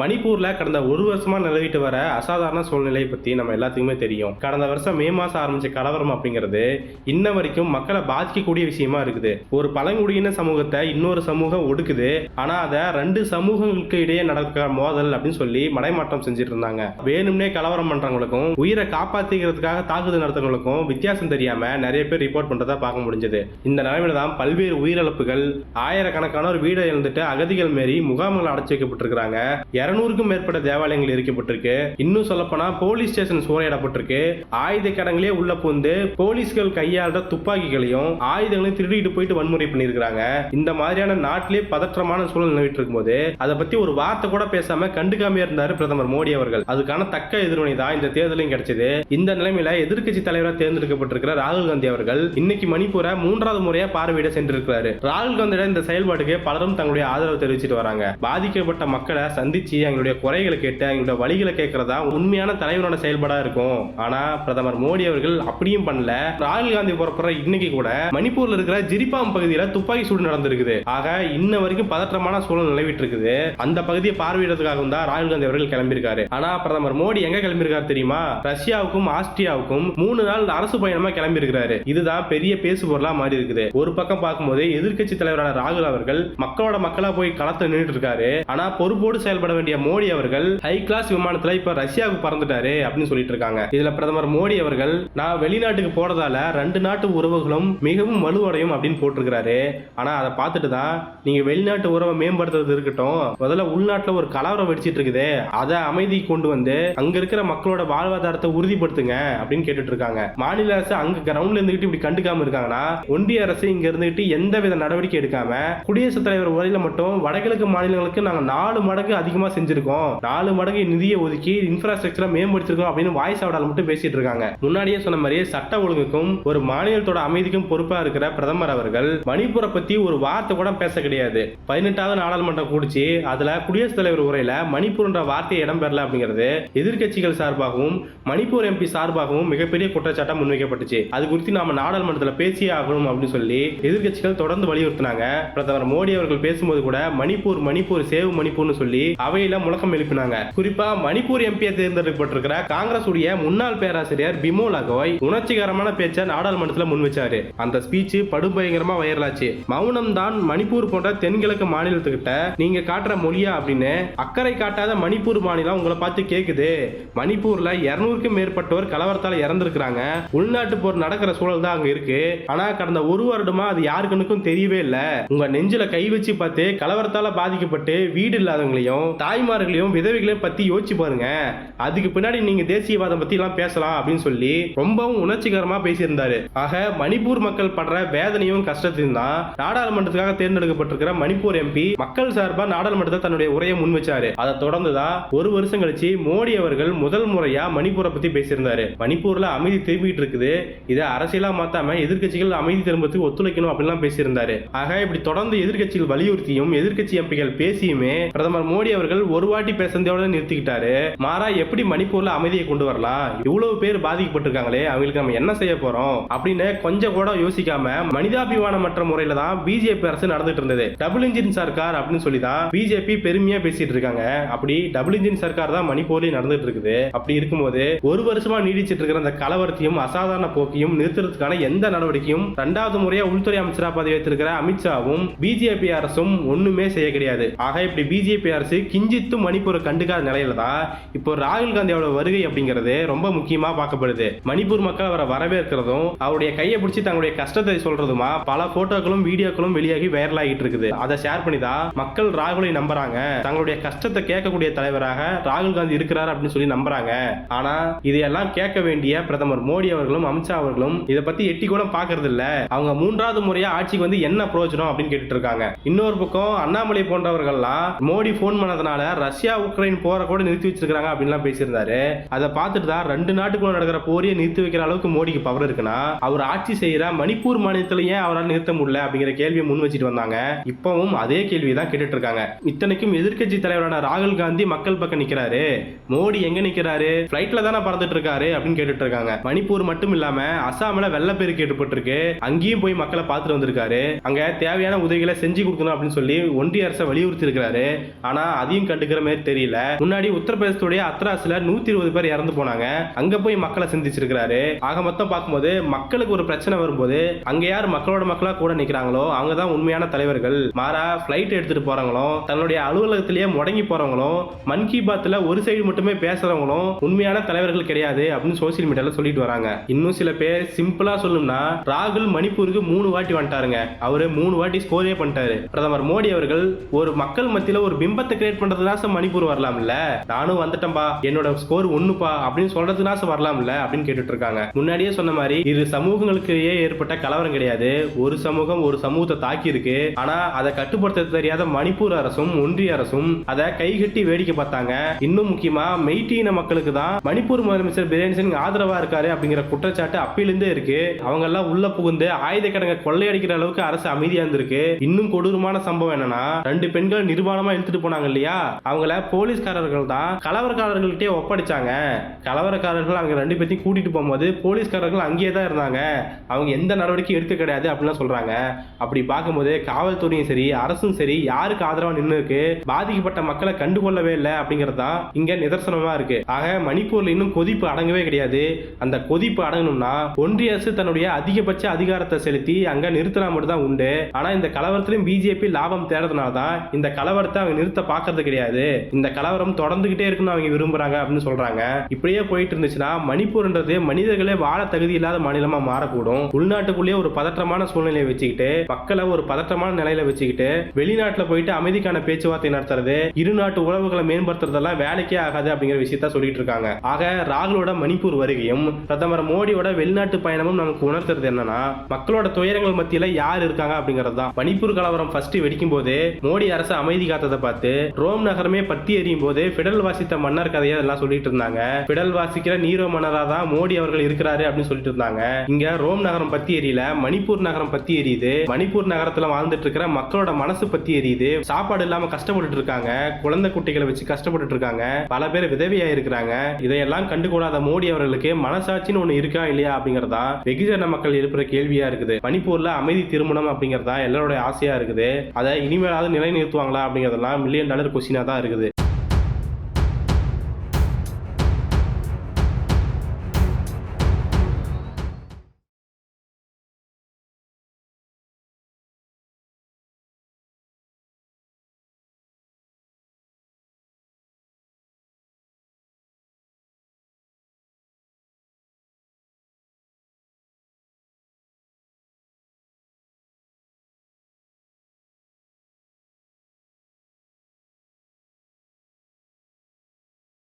மணிப்பூர்ல கடந்த ஒரு வருஷமா நிலவிட்டு வர அசாதாரண சூழ்நிலையை பத்தி நம்ம எல்லாத்துக்குமே தெரியும். கடந்த வருஷம் மே மாசம் ஆரம்பிச்ச கலவரம் அப்படிங்கிறது இன்ன வரைக்கும் மக்களை பாதிக்கக்கூடிய விஷயமா இருக்குது. ஒரு பழங்குடியின சமூகத்தை இன்னொரு சமூகம் ஒடுக்குது. ஆனா அதை ரெண்டு சமூகங்களுக்கு இடையே நடக்கிற மோதல் அப்படின்னு சொல்லி மடைமாற்றம் செஞ்சுட்டு இருந்தாங்க. வேணும்னே கலவரம் பண்றவங்களுக்கும் உயிரை காப்பாத்திக்கிறதுக்காக தாக்குதல் நடத்துறவங்களுக்கும் வித்தியாசம் தெரியாம நிறைய பேர் ரிப்போர்ட் பண்றதா பார்க்க முடிஞ்சது. இந்த நிலைமையில தான் பல்வேறு உயிரிழப்புகள் ஆயிரக்கணக்கானோர் வீடை இழந்துட்டு அகதிகள் மாரி முகாம்கள் அடைச்சி வைக்கப்பட்டிருக்கிறாங்க. இருநூறுக்கும் மேற்பட்ட தேவாலயங்கள் எரிக்கப்பட்டிருக்கு. இன்னும் சொல்லப்போனா போலீஸ் ஸ்டேஷன் சூறையாடப்பட்டிருக்கு ஆயுத கடங்களே உள்ள புந்து போலீஸ்கள் கையாளுற துப்பாக்கிகளையும் ஆயுதங்களையும் திருடிட்டு போயிட்டு வன்முறை பண்ணியிருக்கிறாங்க. இந்த மாதிரியான நாட்டிலே பதற்றமான சூழல் நிலவிட்டு இருக்கும்போது அதை பத்தி ஒரு வார்த்தை கூட பேசாம கண்டுக்காம இருந்தாரு பிரதமர் மோடி அவர்கள். அதுக்கான தக்க எதிர்வினை தான் இந்த தேர்தலையும் கிடைச்சது. இந்த நிலைமையில எதிர்க்கட்சி தலைவராக தேர்ந்தெடுக்கப்பட்டிருக்கிற ராகுல் காந்தி அவர்கள் இன்னைக்கு மணிப்பூரை மூன்றாவது முறையா பார்வையிட சென்றிருக்கிறாரு. ராகுல் காந்தியோட இந்த செயல்பாட்டுக்கு பலரும் தங்களுடைய ஆதரவு தெரிவிச்சிட்டு வராங்க. பாதிக்கப்பட்ட மக்களை சந்திச்சு அவங்களுடைய குறைகளை கேட்டு அவங்களுடைய வழிகளை கேட்கறதா உண்மையான தலைவரோட செயல்பாடா இருக்கும். ஆனா பிரதமர் மோடி அவர்கள் அப்படியும் பண்ணல. ராகுல் காந்தி புறப்படுற இன்னைக்கு கூட மணிப்பூர்ல இருக்கிற ஜிரிபாம் பகுதியில துப்பாக்கி சூடு நடந்திருக்குது. ஆக இன்ன வரைக்கும் பதற்றமான சூழல் நிலவிட்டு இருக்குது அந்த பகுதியை பார்வையிடறதுக்காகவும் தான் ராகுல் காந்தி அவர்கள் கிளம்பியிருக்காரு. ஆனா பிரதமர் மோடி எங்க கிளம்பியிருக்காரு தெரியுமா? ரஷ்யாவுக்கும் ஆஸ்திரியாவுக்கும் மூணு நாள் அரசு பயணமா கிளம்பியிருக்கிறாரு. இதுதான் பெரிய பேசு பொருளா மாறி இருக்குது ஒரு பக்கம் பார்க்கும்போது எதிர்கட்சி தலைவரான ராகுல் அவர்கள் மக்களோட மக்களா போய் களத்தை நின்றுட்டு இருக்காரு. ஆனா பொறுப்போடு செயல்பட வேண்டிய மோடி அவர்கள் ஹை கிளாஸ் விமானத்துல இப்ப ரஷ்யாவுக்கு பறந்துட்டாரு அப்படின்னு சொல்லிட்டு இருக்காங்க. இதுல பிரதமர் மோடி அவர்கள் நான் வெளிநாட்டுக்கு போறதால ரெண்டு நாட்டு உறவுகளும் மிகவும் வலுவடையும் அப்படின்னு போட்டிருக்கிறாரு. ஆனா அதை பார்த்துட்டு தான் நீங்க வெளிநாட்டு உறவை மேம்படுத்துறது இருக்கட்டும் முதல்ல உள்நாட்டுல ஒரு கலவரம் வெடிச்சிட்டு இருக்குது அதை அமைதி கொண்டு வந்து அங்க இருக்கிற மக்களோட வாழ்வாதாரத்தை உறுதிப்படுத்துங்க அப்படின்னு கேட்டுட்டு இருக்காங்க. மாநில அரசு அங்க கிரவுண்ட்ல இருந்துகிட்டு இப்படி கண்டுக்காம இருக்காங்கன்னா ஒன்றிய அரசு இங்க இருந்துகிட்டு எந்த வித நடவடிக்கை எடுக்காம குடியரசுத் தலைவர் உரையில மட்டும் வடகிழக்கு மாநிலங்களுக்கு நாங்க நாலு மடங்கு அதிகமா செஞ்சிருக்கோம். நாலு மடங்கு நிதியை ஒதுக்கி இன்ஃப்ராஸ்ட்ரக்சரை மேம்படுத்திருக்கோம் அப்படின்னு வாய்ஸ் அவடால் மட்டும் பேசிட்டு இருக்காங்க. முன்னாடியே சொன்ன மாதிரி சட்ட ஒழுங்குக்கும் ஒரு மாநிலத்தோட அமைதிக்கும் பொறுப்பா இருக்கிற பிரதமர் அவர்கள் மணிப்பூரை பத்தி ஒரு வார்த்தை கூட பேச கிடையாது. பதினெட்டாவது நாடாளுமன்றம் கூடிச்சு அதுல குடியரசுத் தலைவர் உரையில மணிப்பூர்ன்ற வார்த்தையை இடம்பெறல அப்படிங்கிறது எதிர்க்கட்சிகள் சார்பாகவும் மணிப்பூர் எம்பி சார்பாகவும் மிகப்பெரிய குற்றச்சாட்டம் முன்வைக்கப்பட்டுச்சு. அது குறித்து நாம நாடாளுமன்றத்தில் பேசியே ஆகணும் அப்படின்னு சொல்லி எதிர்க்கட்சிகள் தொடர்ந்து வலியுறுத்தினாங்க. பிரதமர் மோடி அவர்கள் பேசும்போது கூட மணிப்பூர் மணிப்பூர் சேவ் மணிப்பூர்னு சொல்லி அவை அவையில முழக்கம் எழுப்பினாங்க. குறிப்பா மணிப்பூர் எம்பியை தேர்ந்தெடுக்கப்பட்டிருக்கிற காங்கிரஸ் உடைய முன்னாள் பேராசிரியர் பிமோல் அகோய் உணர்ச்சிகரமான பேச்சை நாடாளுமன்றத்தில் முன் வச்சாரு. அந்த ஸ்பீச் படுபயங்கரமா வைரலாச்சு மௌனம் தான் மணிப்பூர் போன்ற தென்கிழக்கு மாநிலத்துக்கிட்ட நீங்க காட்டுற மொழியா அப்படின்னு அக்கறை காட்டாத மணிப்பூர் மாநிலம் உங்களை பார்த்து கேக்குது. மணிப்பூர்ல இருநூறுக்கும் மேற்பட்டோர் கலவரத்தால இறந்திருக்கிறாங்க. உள்நாட்டு போர் நடக்கிற சூழல் தான் அங்க இருக்கு. ஆனா கடந்த ஒரு வருடமா அது யாருக்கு தெரியவே இல்லை. உங்க நெஞ்சில கை வச்சு பார்த்து கலவரத்தால பாதிக்கப்பட்டு வீடு இல்லாதவங்களையும் தாய்மார்களையும் விதவைகளையும் பத்தி யோசிச்சு பாருங்க. அதுக்கு பின்னாடி நீங்க தேசியவாதம் பத்தி எல்லாம் பேசலாம் அப்படின்னு சொல்லி ரொம்பவும் உணர்ச்சிகரமா பேசியிருந்தாரு. ஆக மணிப்பூர் மக்கள் படுற வேதனையும் கஷ்டத்தையும் தான் நாடாளுமன்றத்துக்காக தேர்ந்தெடுக்கப்பட்டிருக்கிற மணிப்பூர் எம்பி மக்கள் சார்பா நாடாளுமன்றத்தை தன்னுடைய உரையை முன் வச்சாரு. அதை தொடர்ந்து தான் ஒரு வருஷம் கழிச்சு மோடி அவர்கள் முதல் முறையா மணிப்பூரை பத்தி பேசியிருந்தாரு. மணிப்பூர்ல அமைதி திரும்பிட்டு இருக்குது. இதை அரசியலா மாத்தாம எதிர்கட்சிகள் அமைதி திரும்பத்துக்கு ஒத்துழைக்கணும் அப்படின்லாம் பேசியிருந்தாரு. ஆக இப்படி தொடர்ந்து எதிர்கட்சிகள் வலியுறுத்தியும் எதிர்கட்சி எம்பிகள் பேசியுமே பிரதமர் மோடி அவர்கள் ஒரு வாட்டி பேசுறதோட நிறுத்திக்கிட்டாரு. மாறா எப்படி மணிப்பூர்ல அமைதியை கொண்டு வரலாம்? இவ்வளவு பேர் பாதிக்கப்பட்டிருக்காங்களே அவங்களுக்கு நம்ம என்ன செய்ய போறோம்? அப்படின்னு கொஞ்சம் கூட யோசிக்காம மனிதாபிமானமற்ற முறையில தான் பிஜேபி அரசு நடந்துட்டு இருந்தது. டபுள் இன்ஜின் சர்க்கார் அப்படின்னு சொல்லி தான் பிஜேபி பெருமையா பேசிட்டு இருக்காங்க. அப்படி டபுள் இன்ஜின் சர்க்கார் தான் மணிப்பூர்லயும் நடந்துட்டு இருக்குது. அப்படி இருக்கும்போது ஒரு வருஷமா நீடிச்சிட்டு இருக்கிற அந்த கலவரத்தையும் அசாதாரண போக்கையும் நிறுத்துறதுக்கான எந்த நடவடிக்கையும் இரண்டாவது முறையா உள்துறை அமைச்சரா பதவி வைத்திருக்கிற அமித்ஷாவும் பிஜேபி அரசும் ஒண்ணுமே செய்ய கிடையாது. ஆக இப்படி பிஜேபி அரசு கிஞ்சி ரஞ்சித்தும் மணிப்பூரை கண்டுக்காத நிலையில தான் இப்போ ராகுல் காந்தியோட வருகை அப்படிங்கிறது ரொம்ப முக்கியமா பார்க்கப்படுது. மணிப்பூர் மக்கள் அவரை வரவேற்கிறதும் அவருடைய கையை பிடிச்சி தங்களுடைய கஷ்டத்தை சொல்றதுமா பல போட்டோக்களும் வீடியோக்களும் வெளியாகி வைரல் ஆகிட்டு இருக்குது. அதை ஷேர் பண்ணி தான் மக்கள் ராகுலை நம்புறாங்க. தங்களுடைய கஷ்டத்தை கேட்கக்கூடிய தலைவராக ராகுல் காந்தி இருக்கிறார் அப்படின்னு சொல்லி நம்புறாங்க. ஆனா இதையெல்லாம் கேட்க வேண்டிய பிரதமர் மோடி அவர்களும் அமித்ஷா அவர்களும் இதை பத்தி எட்டி கூட பாக்குறது இல்ல. அவங்க மூன்றாவது முறையா ஆட்சிக்கு வந்து என்ன பிரயோஜனம் அப்படின்னு கேட்டுட்டு இருக்காங்க. இன்னொரு பக்கம் அண்ணாமலை போன்றவர்கள்லாம் மோடி போன் பண்ணதுனால ரஷ்யா உக்ரைன் போரை கூட நிறுத்தி வச்சிருக்காங்க அப்படின்லாம் பேசியிருந்தாரு. அதை பார்த்துட்டு தான் ரெண்டு நாட்டுக்குள்ள நடக்கிற போரையே நிறுத்தி வைக்கிற அளவுக்கு மோடிக்கு பவர் இருக்குன்னா அவர் ஆட்சி செய்யற மணிப்பூர் மாநிலத்துல ஏன் அவரால் நிறுத்த முடியல அப்படிங்கிற கேள்வியை முன் வச்சுட்டு வந்தாங்க. இப்பவும் அதே கேள்வி தான் கேட்டுட்டு இருக்காங்க. இத்தனைக்கும் எதிர்க்கட்சி தலைவரான ராகுல் காந்தி மக்கள் பக்கம் நிக்கிறாரு. மோடி எங்க நிக்கிறாரு? பிளைட்ல தானே பறந்துட்டு இருக்காரு அப்படின்னு கேட்டுட்டு இருக்காங்க. மணிப்பூர் மட்டும் இல்லாம அசாமில் வெள்ளப்பெருக்கு ஏற்பட்டிருக்கு. அங்கேயும் போய் மக்களை பார்த்துட்டு வந்திருக்காரு. அங்க தேவையான உதவிகளை செஞ்சு கொடுக்கணும் அப்படின்னு சொல்லி ஒன்றிய அரசை வலியுறுத்தி இருக்கிறாரு ஆனா அதையும் கண்டுக்கிற மாதிரி தெரியல. முன்னாடி உத்தரப்பிரதேசத்துடைய அத்ராஸ்ல நூத்தி இருபது பேர் இறந்து போனாங்க. அங்க போய் மக்களை சிந்திச்சிருக்கிறாரு. ஆக மொத்தம் பார்க்கும்போது மக்களுக்கு ஒரு பிரச்சனை வரும்போது அங்க யார் மக்களோட மக்களா கூட நிக்கிறாங்களோ அவங்க தான் உண்மையான தலைவர்கள். மாறா பிளைட் எடுத்துட்டு போறவங்களும் தன்னுடைய அலுவலகத்திலேயே முடங்கி போறவங்களும் மன் கி பாத்ல ஒரு சைடு மட்டுமே பேசுறவங்களும் உண்மையான தலைவர்கள் கிடையாது அப்படின்னு சோசியல் மீடியால சொல்லிட்டு வராங்க. இன்னும் சில பேர் சிம்பிளா சொல்லணும்னா ராகுல் மணிப்பூருக்கு மூணு வாட்டி வந்துட்டாருங்க. அவரு மூணு வாட்டி ஸ்கோரே பண்ணிட்டாரு. பிரதமர் மோடி அவர்கள் ஒரு மக்கள் மத்தியில ஒரு பிம்பத்தை கிரியேட் பண்ண பண்றதுனாச மணிப்பூர் வரலாம்ல? நானும் வந்துட்டேன்பா. என்னோட ஸ்கோர் ஒண்ணுப்பா. அப்படின்னு சொல்றதுனாச வரலாம்ல? அப்படின்னு கேட்டுட்டு இருக்காங்க முன்னாடியே சொன்ன மாதிரி இரு சமூகங்களுக்கிடையே ஏற்பட்ட கலவரம் கிடையாது. ஒரு சமூகம் ஒரு சமூகத்தை தாக்கி இருக்கு ஆனா அதை கட்டுப்படுத்த தெரியாத மணிப்பூர் அரசும் ஒன்றிய அரசும் அதை கைகட்டி வேடிக்கை பார்த்தாங்க. இன்னும் முக்கியமா மெய்ட்டியின மக்களுக்கு தான் மணிப்பூர் முதலமைச்சர் பிரேன் சிங் ஆதரவா இருக்காரு அப்படிங்கிற குற்றச்சாட்டு அப்பிலிருந்தே இருக்கு. அவங்க எல்லாம் உள்ள புகுந்து ஆயுத கிடங்க கொள்ளையடிக்கிற அளவுக்கு அரசு அமைதியா இருந்திருக்கு. இன்னும் கொடூரமான சம்பவம் என்னன்னா ரெண்டு பெண்கள் நிர்வாணமா இழுத்துட்டு போனாங்க இல்லையா? அவங்கள போலீஸ்காரர்கள் தான் கலவரக்காரர்கள்ட்டே ஒப்படைச்சாங்க. கலவரக்காரர்கள் அங்க ரெண்டு பேர்த்தையும் கூட்டிட்டு போகும்போது போலீஸ்காரர்கள் அங்கேயே தான் இருந்தாங்க. அவங்க எந்த நடவடிக்கையும் எடுக்க கிடையாது அப்படிலாம் சொல்றாங்க. அப்படி பார்க்கும்போது காவல்துறையும் சரி அரசும் சரி யாருக்கு ஆதரவா நின்று இருக்கு பாதிக்கப்பட்ட மக்களை கண்டுகொள்ளவே இல்லை அப்படிங்கிறது தான் இங்க நிதர்சனமா இருக்கு. ஆக மணிப்பூர்ல இன்னும் கொதிப்பு அடங்கவே கிடையாது. அந்த கொதிப்பு அடங்கணும்னா ஒன்றிய அரசு தன்னுடைய அதிகபட்ச அதிகாரத்தை செலுத்தி அங்க நிறுத்தினா மட்டும் தான் உண்டு. ஆனா இந்த கலவரத்திலும் பிஜேபி லாபம் தேடுறதுனால தான் இந்த கலவரத்தை அவங்க நிறுத்த பார்க்கறது கிடையாது. இந்த கலவரம் தொடர்ந்துகிட்டே இருக்குன்னு அவங்க விரும்புறாங்க அப்படின்னு சொல்றாங்க. இப்படியே போயிட்டு இருந்துச்சுன்னா மணிப்பூர்ன்றது மனிதர்களே வாழ தகுதி இல்லாத மாநிலமா மாறக்கூடும். உள்நாட்டுக்குள்ளேயே ஒரு பதற்றமான சூழ்நிலையை வச்சுக்கிட்டு மக்களை ஒரு பதற்றமான நிலையில வச்சுக்கிட்டு வெளிநாட்டுல போயிட்டு அமைதிக்கான பேச்சுவார்த்தை நடத்துறது இரு நாட்டு உறவுகளை மேம்படுத்துறதெல்லாம் வேலைக்கே ஆகாது அப்படிங்கிற விஷயத்த சொல்லிட்டு இருக்காங்க. ஆக ராகுலோட மணிப்பூர் வருகையும் பிரதமர் மோடியோட வெளிநாட்டு பயணமும் நமக்கு உணர்த்துறது என்னன்னா மக்களோட துயரங்கள் மத்தியில யார் இருக்காங்க அப்படிங்கிறது தான் மணிப்பூர் கலவரம் ஃபர்ஸ்ட் வெடிக்கும் போது மோடி அரசு அமைதி காத்ததை பார்த்து ரோம் நகரமே பத்தி எறியும் போது பிடல் வாசித்த மன்னர் கதையை அதெல்லாம் சொல்லிட்டு இருந்தாங்க. பிடல் வாசிக்கிற நீரோ மன்னரா தான் மோடி அவர்கள் இருக்கிறாரு அப்படின்னு சொல்லிட்டு இருந்தாங்க. இங்க ரோம் நகரம் பத்தி எரியல மணிப்பூர் நகரம் பத்தி எரியுது. மணிப்பூர் நகரத்துல வாழ்ந்துட்டு இருக்கிற மக்களோட மனசு பத்தி எரியுது. சாப்பாடு இல்லாம கஷ்டப்பட்டுட்டு இருக்காங்க. குழந்தை குட்டிகளை வச்சு கஷ்டப்பட்டுட்டு இருக்காங்க. பல பேர் விதவியா இருக்கிறாங்க. இதையெல்லாம் கண்டுகூடாத மோடி அவர்களுக்கு மனசாட்சின்னு ஒண்ணு இருக்கா இல்லையா அப்படிங்கறதா வெகுஜன மக்கள் எழுப்புற கேள்வியா இருக்குது. மணிப்பூர்ல அமைதி திருமணம் அப்படிங்கறதா எல்லாரோட ஆசையா இருக்குது. அதை இனிமேலாவது நிலைநிறுத்துவாங்களா அப்படிங்கறதெல்லாம் மில்லியன் டாலர் கொஸ்டின் தான் இருக்குது.